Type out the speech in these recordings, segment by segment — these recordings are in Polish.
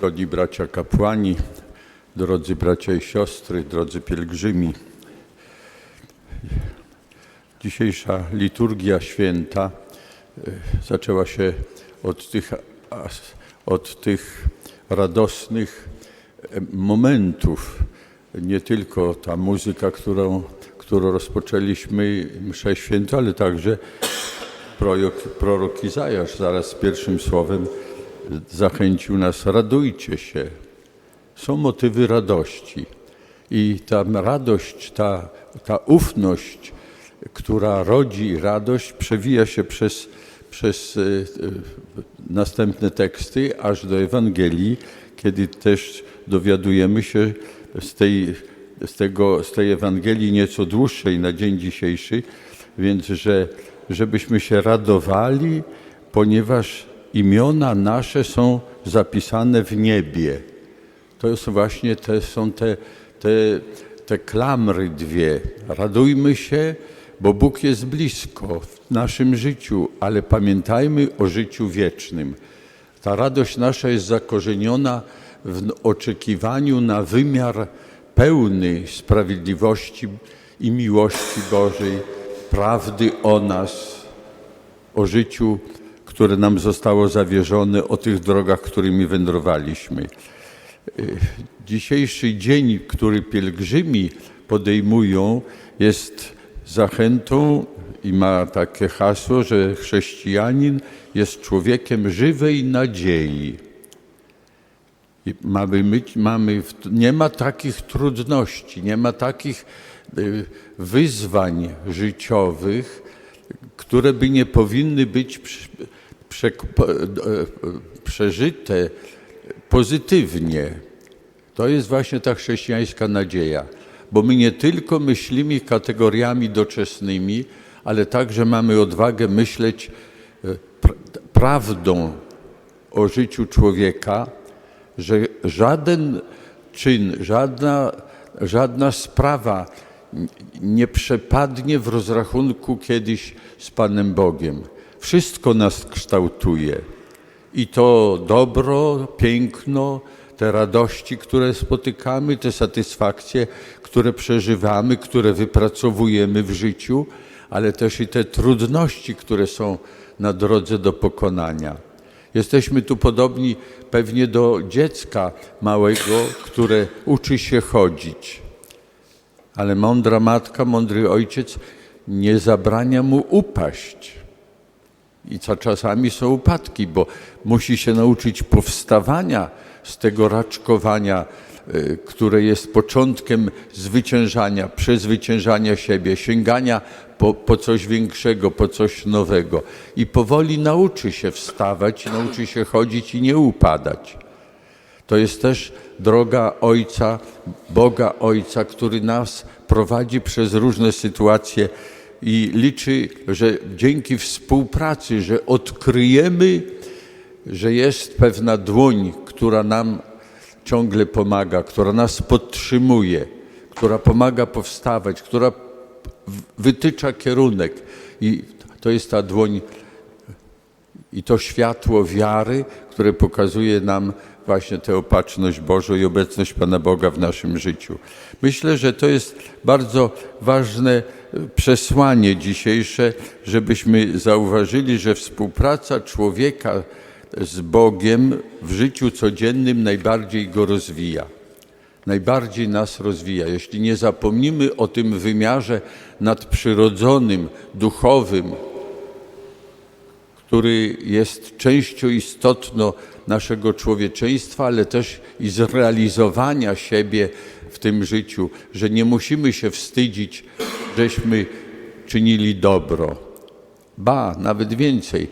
Drodzy bracia kapłani, drodzy bracia i siostry, drodzy pielgrzymi. Dzisiejsza liturgia święta e, zaczęła się od tych, od tych radosnych e, momentów. Nie tylko ta muzyka, którą, którą rozpoczęliśmy, mszę świętą, ale także prorok, prorok Izajasz zaraz pierwszym słowem zachęcił nas, radujcie się. Są motywy radości. I ta radość, ta, ta ufność, która rodzi radość, przewija się przez, przez e, e, następne teksty, aż do Ewangelii, kiedy też dowiadujemy się z tej, z tego, z tej Ewangelii nieco dłuższej na dzień dzisiejszy, więc że, żebyśmy się radowali, ponieważ imiona nasze są zapisane w niebie. To są właśnie te, są te, te, te klamry dwie. Radujmy się, bo Bóg jest blisko w naszym życiu, ale pamiętajmy o życiu wiecznym. Ta radość nasza jest zakorzeniona w oczekiwaniu na wymiar pełny sprawiedliwości i miłości Bożej, prawdy o nas, o życiu, które nam zostało zawierzone, o tych drogach, którymi wędrowaliśmy. Y, Dzisiejszy dzień, który pielgrzymi podejmują, jest zachętą i ma takie hasło, że chrześcijanin jest człowiekiem żywej nadziei. I Mamy, mamy, nie ma takich trudności, nie ma takich y, wyzwań życiowych, które by nie powinny być po- e, przeżyte pozytywnie. To jest właśnie ta chrześcijańska nadzieja, bo my nie tylko myślimy kategoriami doczesnymi, ale także mamy odwagę myśleć e, pra- prawdą o życiu człowieka, że żaden czyn, żadna, żadna sprawa nie przepadnie w rozrachunku kiedyś z Panem Bogiem. Wszystko nas kształtuje. I to dobro, piękno, te radości, które spotykamy, te satysfakcje, które przeżywamy, które wypracowujemy w życiu, ale też i te trudności, które są na drodze do pokonania. Jesteśmy tu podobni pewnie do dziecka małego, które uczy się chodzić. Ale mądra matka, mądry ojciec nie zabrania mu upaść. I co czasami są upadki, bo musi się nauczyć powstawania z tego raczkowania, y, które jest początkiem zwyciężania, przezwyciężania siebie, sięgania po, po coś większego, po coś nowego. I powoli nauczy się wstawać, nauczy się chodzić i nie upadać. To jest też droga Ojca, Boga Ojca, który nas prowadzi przez różne sytuacje i liczy, że dzięki współpracy, że odkryjemy, że jest pewna dłoń, która nam ciągle pomaga, która nas podtrzymuje, która pomaga powstawać, która wytycza kierunek. I to jest ta dłoń i to światło wiary, które pokazuje nam właśnie tę opatrzność Bożą i obecność Pana Boga w naszym życiu. Myślę, że to jest bardzo ważne przesłanie dzisiejsze, żebyśmy zauważyli, że współpraca człowieka z Bogiem w życiu codziennym najbardziej go rozwija najbardziej nas rozwija. Jeśli nie zapomnimy o tym wymiarze nadprzyrodzonym, duchowym, który jest częścią istotną naszego człowieczeństwa, ale też i zrealizowania siebie w tym życiu, że nie musimy się wstydzić, żeśmy czynili dobro. Ba, nawet więcej.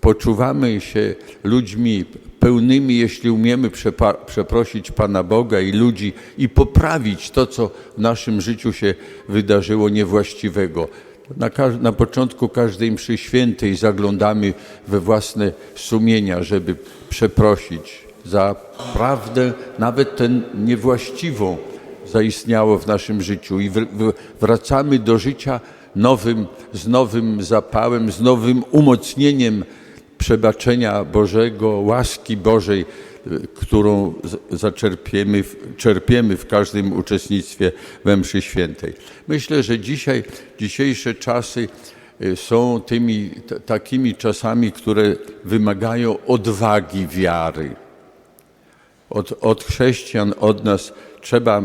Poczuwamy się ludźmi pełnymi, jeśli umiemy przeprosić Pana Boga i ludzi i poprawić to, co w naszym życiu się wydarzyło niewłaściwego. Na, na początku każdej mszy świętej zaglądamy we własne sumienia, żeby przeprosić za prawdę, nawet tę niewłaściwą, zaistniało w naszym życiu i wracamy do życia nowym, z nowym zapałem, z nowym umocnieniem przebaczenia Bożego, łaski Bożej y, którą zaczerpiemy, czerpiemy w każdym uczestnictwie we mszy świętej. Myślę, że dzisiaj, dzisiejsze czasy y, są tymi takimi czasami, które wymagają odwagi wiary od, od chrześcijan, od nas trzeba,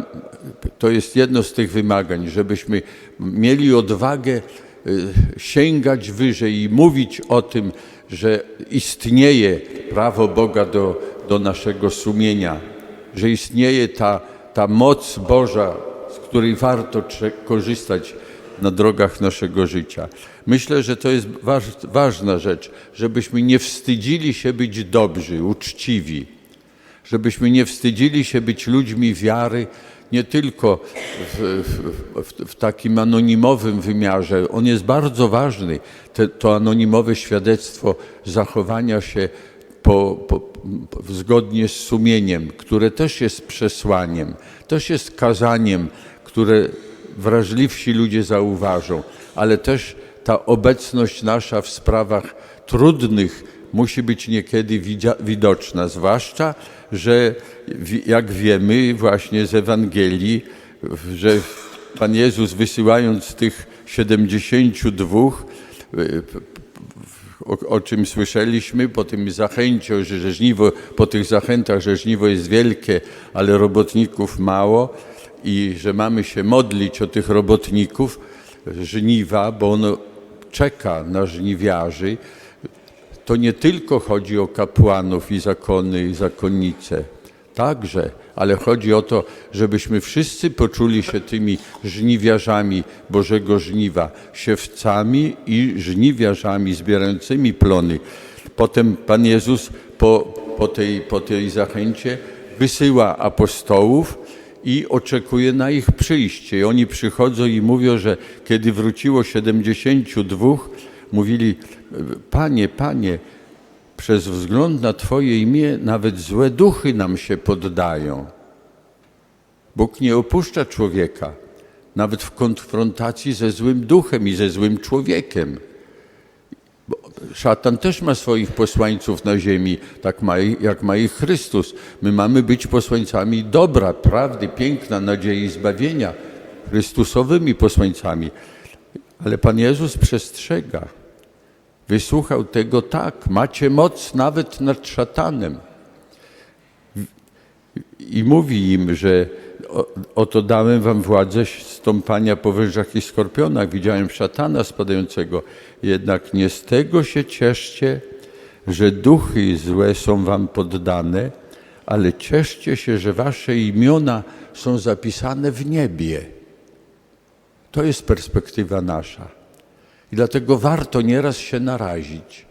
to jest jedno z tych wymagań, żebyśmy mieli odwagę y, sięgać wyżej i mówić o tym, że istnieje prawo Boga do, do naszego sumienia, że istnieje ta, ta moc Boża, z której warto korzystać na drogach naszego życia. Myślę, że to jest waż, ważna rzecz, żebyśmy nie wstydzili się być dobrzy, uczciwi żebyśmy nie wstydzili się być ludźmi wiary, nie tylko w, w, w, takim anonimowym wymiarze. On jest bardzo ważny, te, to anonimowe świadectwo zachowania się po, po, po, zgodnie z sumieniem, które też jest przesłaniem, też jest kazaniem, które wrażliwsi ludzie zauważą, ale też ta obecność nasza w sprawach trudnych musi być niekiedy widoczna, zwłaszcza, że jak wiemy właśnie z Ewangelii, że Pan Jezus wysyłając tych 72, y, p- o, o czym słyszeliśmy, po tym zachęcie, że, że żniwo, po tych zachętach, że żniwo jest wielkie, ale robotników mało i że mamy się modlić o tych robotników żniwa, bo ono czeka na żniwiarzy, to nie tylko chodzi o kapłanów i zakony i zakonnice, także, ale chodzi o to, żebyśmy wszyscy poczuli się tymi żniwiarzami Bożego żniwa, siewcami i żniwiarzami zbierającymi plony. Potem Pan Jezus po, po, tej, po tej zachęcie wysyła apostołów i oczekuje na ich przyjście. I oni przychodzą i mówią, że kiedy wróciło 72, mówili, Panie, Panie, przez wzgląd na Twoje imię nawet złe duchy nam się poddają. Bóg nie opuszcza człowieka, nawet w konfrontacji ze złym duchem i ze złym człowiekiem. Bo szatan też ma swoich posłańców na ziemi, tak ma, jak ma ich Chrystus. My mamy być posłańcami dobra, prawdy, piękna, nadziei i zbawienia, Chrystusowymi posłańcami. Ale Pan Jezus przestrzega. Wysłuchał tego tak, macie moc nawet nad szatanem. I mówi im, że oto dałem wam władzę stąpania po wężach i skorpionach. Widziałem szatana spadającego. Jednak nie z tego się cieszcie, że duchy złe są wam poddane, ale cieszcie się, że wasze imiona są zapisane w niebie. To jest perspektywa nasza. I dlatego warto nieraz się narazić.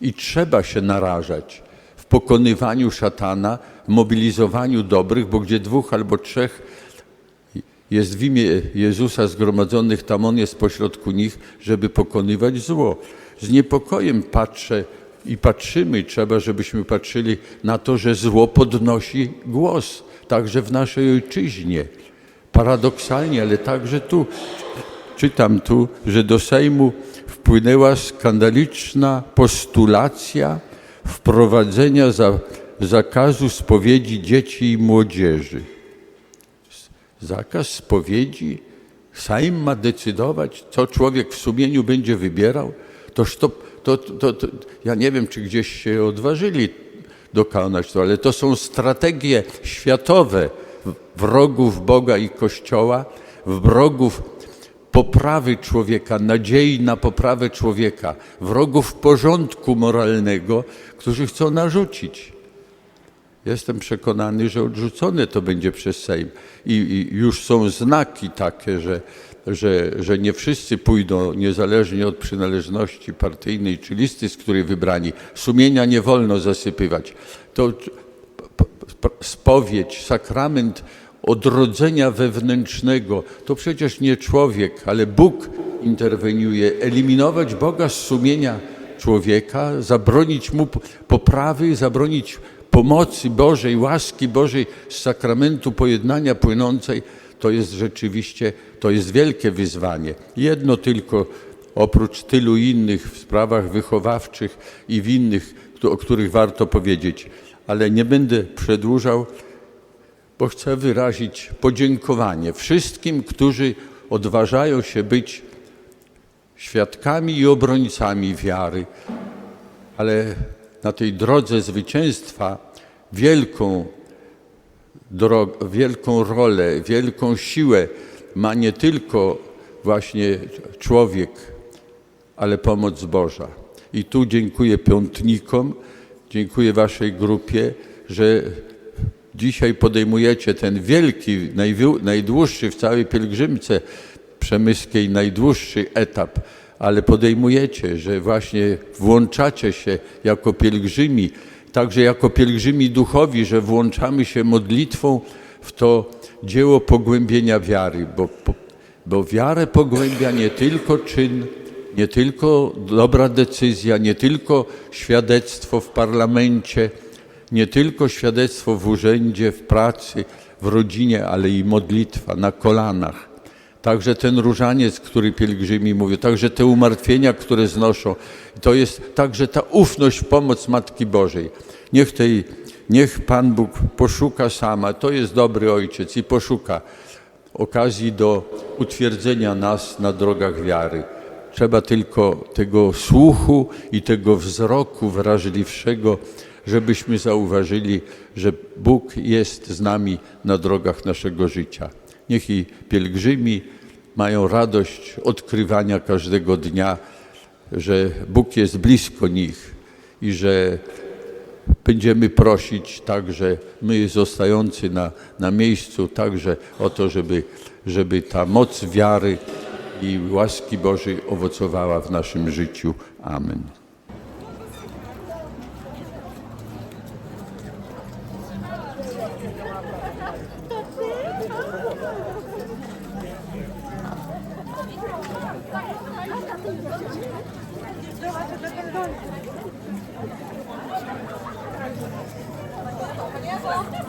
I trzeba się narażać w pokonywaniu szatana, w mobilizowaniu dobrych, bo gdzie dwóch albo trzech jest w imię Jezusa zgromadzonych, tam On jest pośrodku nich, żeby pokonywać zło. Z niepokojem patrzę i patrzymy, trzeba, żebyśmy patrzyli na to, że zło podnosi głos, także w naszej ojczyźnie. Paradoksalnie, ale także tu. Czytam tu, że do Sejmu wpłynęła skandaliczna postulacja wprowadzenia za, zakazu spowiedzi dzieci i młodzieży. Zakaz spowiedzi? Sejm ma decydować, co człowiek w sumieniu będzie wybierał? Toż to, to, to, to, ja nie wiem, czy gdzieś się odważyli dokonać to, ale to są strategie światowe wrogów Boga i Kościoła, wrogów poprawy człowieka, nadziei na poprawę człowieka, wrogów porządku moralnego, którzy chcą narzucić. Jestem przekonany, że odrzucone to będzie przez Sejm. I, i już są znaki takie, że, że, że nie wszyscy pójdą, niezależnie od przynależności partyjnej czy listy, z której wybrani. Sumienia nie wolno zasypywać. To spowiedź, sakrament odrodzenia wewnętrznego, to przecież nie człowiek, ale Bóg interweniuje. Eliminować Boga z sumienia człowieka, zabronić mu poprawy, zabronić pomocy Bożej, łaski Bożej z sakramentu pojednania płynącej, to jest rzeczywiście, to jest wielkie wyzwanie. Jedno tylko, oprócz tylu innych w sprawach wychowawczych i w innych, o których warto powiedzieć, ale nie będę przedłużał, bo chcę wyrazić podziękowanie wszystkim, którzy odważają się być świadkami i obrońcami wiary, ale na tej drodze zwycięstwa wielką, dro- wielką rolę, wielką siłę ma nie tylko właśnie człowiek, ale pomoc Boża. I tu dziękuję piątnikom, dziękuję Waszej grupie, że dzisiaj podejmujecie ten wielki, najdłuższy w całej pielgrzymce przemyskiej, najdłuższy etap, ale podejmujecie, że właśnie włączacie się jako pielgrzymi, także jako pielgrzymi duchowi, że włączamy się modlitwą w to dzieło pogłębienia wiary, bo, bo wiarę pogłębia nie tylko czyn, nie tylko dobra decyzja, nie tylko świadectwo w parlamencie, nie tylko świadectwo w urzędzie, w pracy, w rodzinie, ale i modlitwa na kolanach. Także ten różaniec, który pielgrzymi mówią, także te umartwienia, które znoszą. To jest także ta ufność w pomoc Matki Bożej. Niech, tej, niech Pan Bóg poszuka sama, to jest dobry Ojciec i poszuka okazji do utwierdzenia nas na drogach wiary. Trzeba tylko tego słuchu i tego wzroku wrażliwszego, żebyśmy zauważyli, że Bóg jest z nami na drogach naszego życia. Niech i pielgrzymi mają radość odkrywania każdego dnia, że Bóg jest blisko nich i że będziemy prosić także my zostający na, na miejscu także o to, żeby, żeby ta moc wiary i łaski Bożej owocowała w naszym życiu. Amen. Drogę